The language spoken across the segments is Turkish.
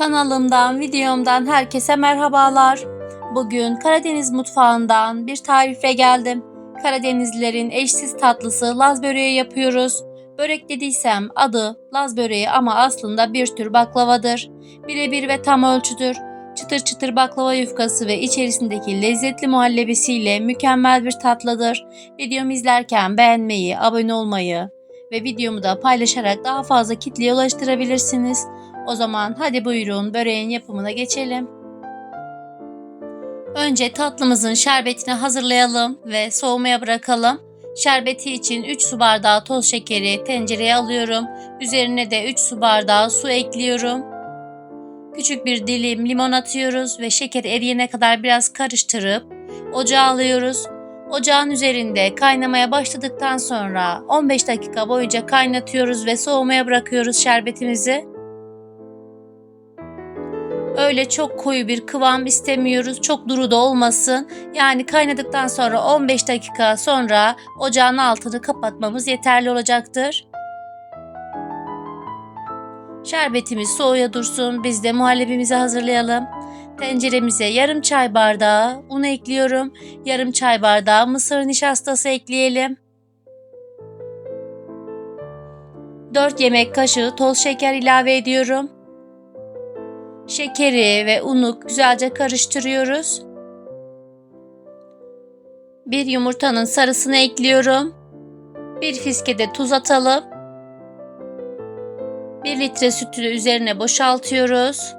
Kanalımdan, videomdan herkese merhabalar. Bugün Karadeniz mutfağından bir tarifle geldim. Karadenizlilerin eşsiz tatlısı Laz böreği yapıyoruz. Börek dediysem adı Laz böreği ama aslında bir tür baklavadır. Birebir ve tam ölçüdür. Çıtır çıtır baklava yufkası ve içerisindeki lezzetli muhallebisiyle mükemmel bir tatlıdır. Videomu izlerken beğenmeyi, abone olmayı ve videomu da paylaşarak daha fazla kitleye ulaştırabilirsiniz. O zaman hadi buyurun böreğin yapımına geçelim. Önce tatlımızın şerbetini hazırlayalım ve soğumaya bırakalım. Şerbeti için 3 su bardağı toz şekeri tencereye alıyorum. Üzerine de 3 su bardağı su ekliyorum. Küçük bir dilim limon atıyoruz ve şeker eriyene kadar biraz karıştırıp ocağa alıyoruz. Ocağın üzerinde kaynamaya başladıktan sonra 15 dakika boyunca kaynatıyoruz ve soğumaya bırakıyoruz şerbetimizi. Öyle çok koyu bir kıvam istemiyoruz. Çok duru da olmasın. Yani kaynadıktan sonra 15 dakika sonra ocağın altını kapatmamız yeterli olacaktır. Şerbetimiz soğuya dursun. Biz de muhallebimizi hazırlayalım. Tenceremize yarım çay bardağı un ekliyorum. Yarım çay bardağı mısır nişastası ekleyelim. 4 yemek kaşığı toz şeker ilave ediyorum. Şekeri ve unu güzelce karıştırıyoruz. Bir yumurtanın sarısını ekliyorum. Bir fiske de tuz atalım. 1 litre sütü üzerine boşaltıyoruz.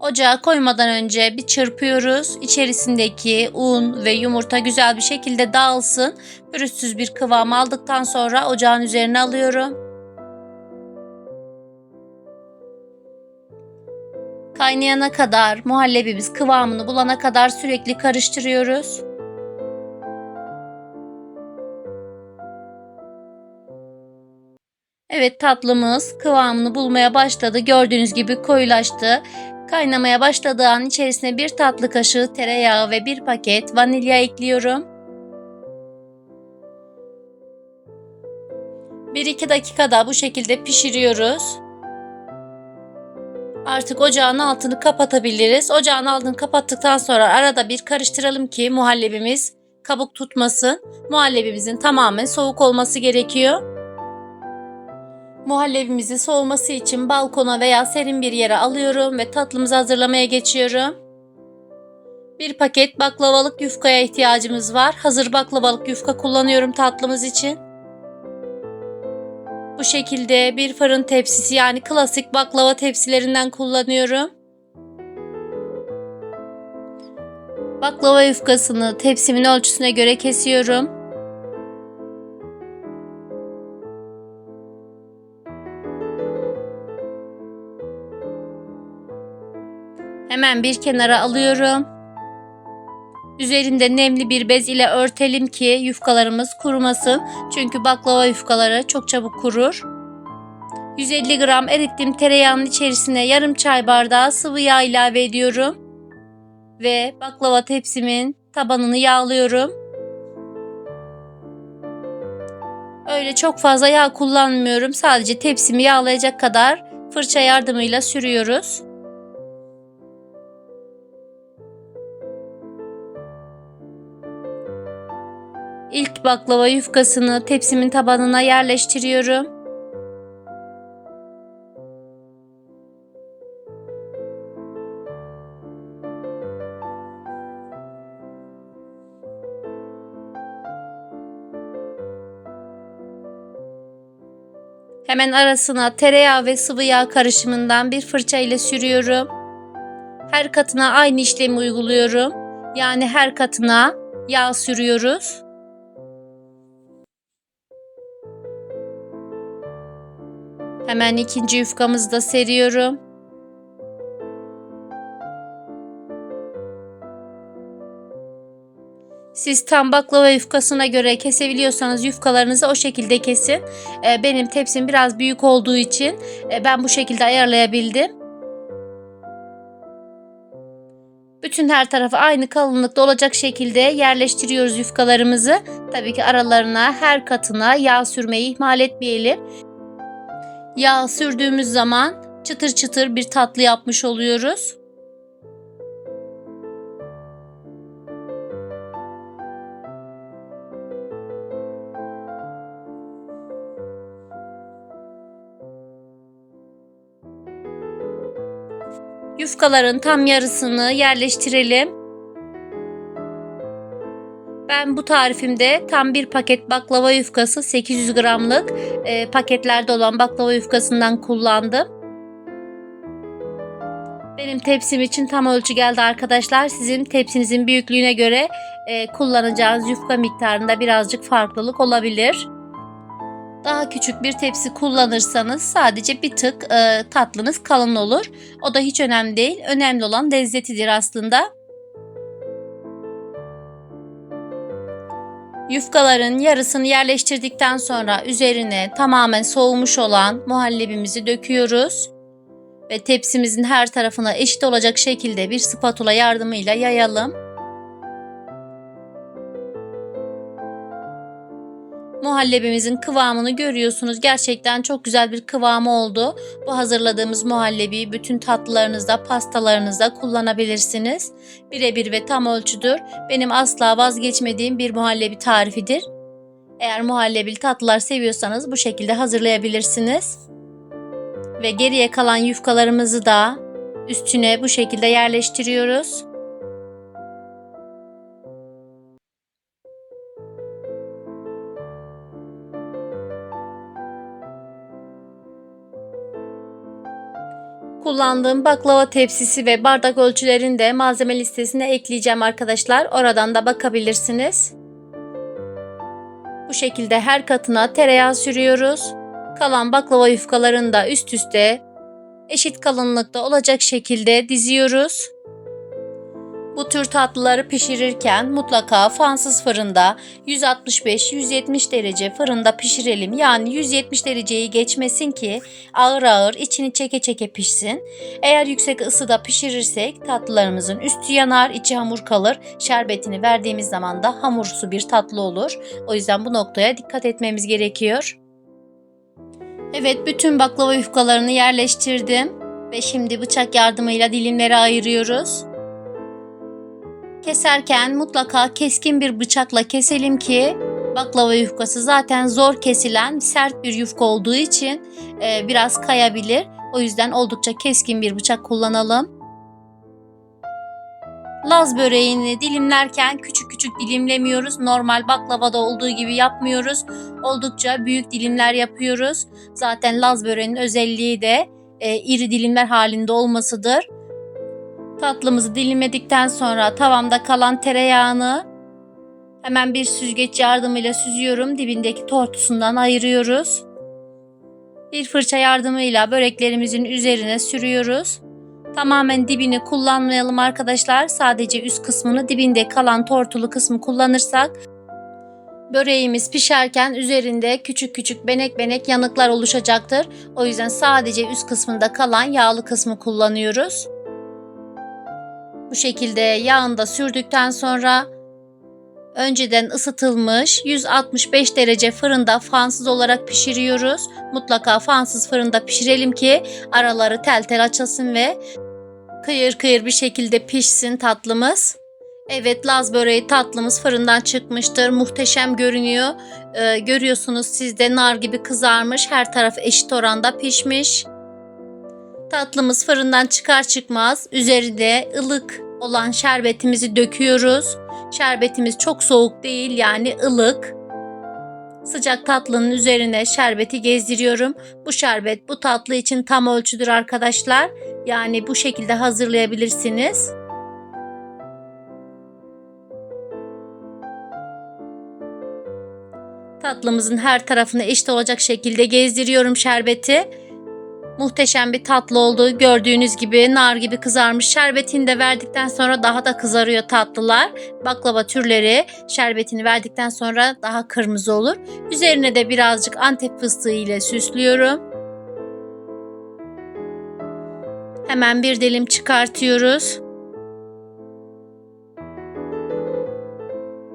Ocağa koymadan önce bir çırpıyoruz. İçerisindeki un ve yumurta güzel bir şekilde dağılsın. Pürüzsüz bir kıvam aldıktan sonra ocağın üzerine alıyorum. Kaynayana kadar muhallebimiz kıvamını bulana kadar sürekli karıştırıyoruz. Evet tatlımız kıvamını bulmaya başladı. Gördüğünüz gibi koyulaştı. Kaynamaya başladığı an içerisine bir tatlı kaşığı tereyağı ve bir paket vanilya ekliyorum. 1-2 dakikada bu şekilde pişiriyoruz. Artık ocağın altını kapatabiliriz. Ocağın altını kapattıktan sonra arada bir karıştıralım ki muhallebimiz kabuk tutmasın. Muhallebimizin tamamen soğuk olması gerekiyor. Muhallebimizin soğuması için balkona veya serin bir yere alıyorum ve tatlımızı hazırlamaya geçiyorum. Bir paket baklavalık yufkaya ihtiyacımız var. Hazır baklavalık yufka kullanıyorum tatlımız için. Bu şekilde bir fırın tepsisi yani klasik baklava tepsilerinden kullanıyorum. Baklava yufkasını tepsimin ölçüsüne göre kesiyorum. Hemen bir kenara alıyorum. Üzerinde nemli bir bez ile örtelim ki yufkalarımız kurumasın. Çünkü baklava yufkaları çok çabuk kurur. 150 gram erittiğim tereyağının içerisine yarım çay bardağı sıvı yağ ilave ediyorum. Ve baklava tepsimin tabanını yağlıyorum. Öyle çok fazla yağ kullanmıyorum. Sadece tepsimi yağlayacak kadar fırça yardımıyla sürüyoruz. İlk baklava yufkasını tepsimin tabanına yerleştiriyorum. Hemen arasına tereyağı ve sıvı yağ karışımından bir fırça ile sürüyorum. Her katına aynı işlemi uyguluyorum. Yani her katına yağ sürüyoruz. Hemen ikinci yufkamızı da seriyorum. Siz tam baklava yufkasına göre kesebiliyorsanız yufkalarınızı o şekilde kesin. Ee, benim tepsim biraz büyük olduğu için e, ben bu şekilde ayarlayabildim. Bütün her tarafı aynı kalınlıkta olacak şekilde yerleştiriyoruz yufkalarımızı. Tabii ki aralarına her katına yağ sürmeyi ihmal etmeyelim. Yağ sürdüğümüz zaman çıtır çıtır bir tatlı yapmış oluyoruz. Yufkaların tam yarısını yerleştirelim. Ben bu tarifimde tam bir paket baklava yufkası 800 gramlık e, paketlerde olan baklava yufkasından kullandım. Benim tepsim için tam ölçü geldi arkadaşlar. Sizin tepsinizin büyüklüğüne göre e, kullanacağınız yufka miktarında birazcık farklılık olabilir. Daha küçük bir tepsi kullanırsanız sadece bir tık e, tatlınız kalın olur. O da hiç önemli değil. Önemli olan lezzetidir aslında. Yufkaların yarısını yerleştirdikten sonra üzerine tamamen soğumuş olan muhallebimizi döküyoruz. Ve tepsimizin her tarafına eşit olacak şekilde bir spatula yardımıyla yayalım. Muhallebimizin kıvamını görüyorsunuz. Gerçekten çok güzel bir kıvamı oldu. Bu hazırladığımız muhallebiyi bütün tatlılarınızda, pastalarınızda kullanabilirsiniz. Birebir ve tam ölçüdür. Benim asla vazgeçmediğim bir muhallebi tarifidir. Eğer muhallebili tatlılar seviyorsanız bu şekilde hazırlayabilirsiniz. Ve geriye kalan yufkalarımızı da üstüne bu şekilde yerleştiriyoruz. Kullandığım baklava tepsisi ve bardak ölçülerini de malzeme listesine ekleyeceğim arkadaşlar. Oradan da bakabilirsiniz. Bu şekilde her katına tereyağı sürüyoruz. Kalan baklava yufkalarını da üst üste eşit kalınlıkta olacak şekilde diziyoruz. Bu tür tatlıları pişirirken mutlaka fansız fırında 165-170 derece fırında pişirelim. Yani 170 dereceyi geçmesin ki ağır ağır içini çeke çeke pişsin. Eğer yüksek ısıda pişirirsek tatlılarımızın üstü yanar, içi hamur kalır. Şerbetini verdiğimiz zaman da hamursu bir tatlı olur. O yüzden bu noktaya dikkat etmemiz gerekiyor. Evet bütün baklava yufkalarını yerleştirdim ve şimdi bıçak yardımıyla dilimlere ayırıyoruz. Keserken mutlaka keskin bir bıçakla keselim ki baklava yufkası zaten zor kesilen sert bir yufka olduğu için e, biraz kayabilir. O yüzden oldukça keskin bir bıçak kullanalım. Laz böreğini dilimlerken küçük küçük dilimlemiyoruz. Normal baklavada olduğu gibi yapmıyoruz. Oldukça büyük dilimler yapıyoruz. Zaten Laz böreğinin özelliği de e, iri dilimler halinde olmasıdır. Tatlımızı dilimledikten sonra tavamda kalan tereyağını hemen bir süzgeç yardımıyla süzüyorum. Dibindeki tortusundan ayırıyoruz. Bir fırça yardımıyla böreklerimizin üzerine sürüyoruz. Tamamen dibini kullanmayalım arkadaşlar. Sadece üst kısmını dibinde kalan tortulu kısmı kullanırsak böreğimiz pişerken üzerinde küçük küçük benek benek yanıklar oluşacaktır. O yüzden sadece üst kısmında kalan yağlı kısmı kullanıyoruz. Bu şekilde yağında sürdükten sonra önceden ısıtılmış 165 derece fırında fansız olarak pişiriyoruz. Mutlaka fansız fırında pişirelim ki araları tel tel açılsın ve kıyır kıyır bir şekilde pişsin tatlımız. Evet Laz böreği tatlımız fırından çıkmıştır. Muhteşem görünüyor. Ee, görüyorsunuz sizde nar gibi kızarmış. Her taraf eşit oranda pişmiş. Tatlımız fırından çıkar çıkmaz üzerinde ılık olan şerbetimizi döküyoruz. Şerbetimiz çok soğuk değil yani ılık. Sıcak tatlının üzerine şerbeti gezdiriyorum. Bu şerbet bu tatlı için tam ölçüdür arkadaşlar. Yani bu şekilde hazırlayabilirsiniz. Tatlımızın her tarafına eşit olacak şekilde gezdiriyorum şerbeti. Muhteşem bir tatlı oldu. Gördüğünüz gibi nar gibi kızarmış. Şerbetini de verdikten sonra daha da kızarıyor tatlılar. Baklava türleri şerbetini verdikten sonra daha kırmızı olur. Üzerine de birazcık antep fıstığı ile süslüyorum. Hemen bir dilim çıkartıyoruz.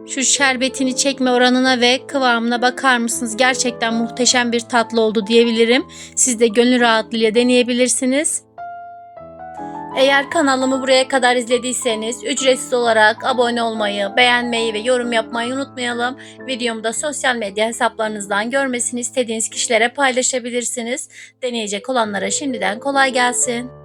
Şu şerbetini çekme oranına ve kıvamına bakar mısınız? Gerçekten muhteşem bir tatlı oldu diyebilirim. Siz de gönül rahatlığıyla deneyebilirsiniz. Eğer kanalımı buraya kadar izlediyseniz ücretsiz olarak abone olmayı, beğenmeyi ve yorum yapmayı unutmayalım. Videomu da sosyal medya hesaplarınızdan görmesini istediğiniz kişilere paylaşabilirsiniz. Deneyecek olanlara şimdiden kolay gelsin.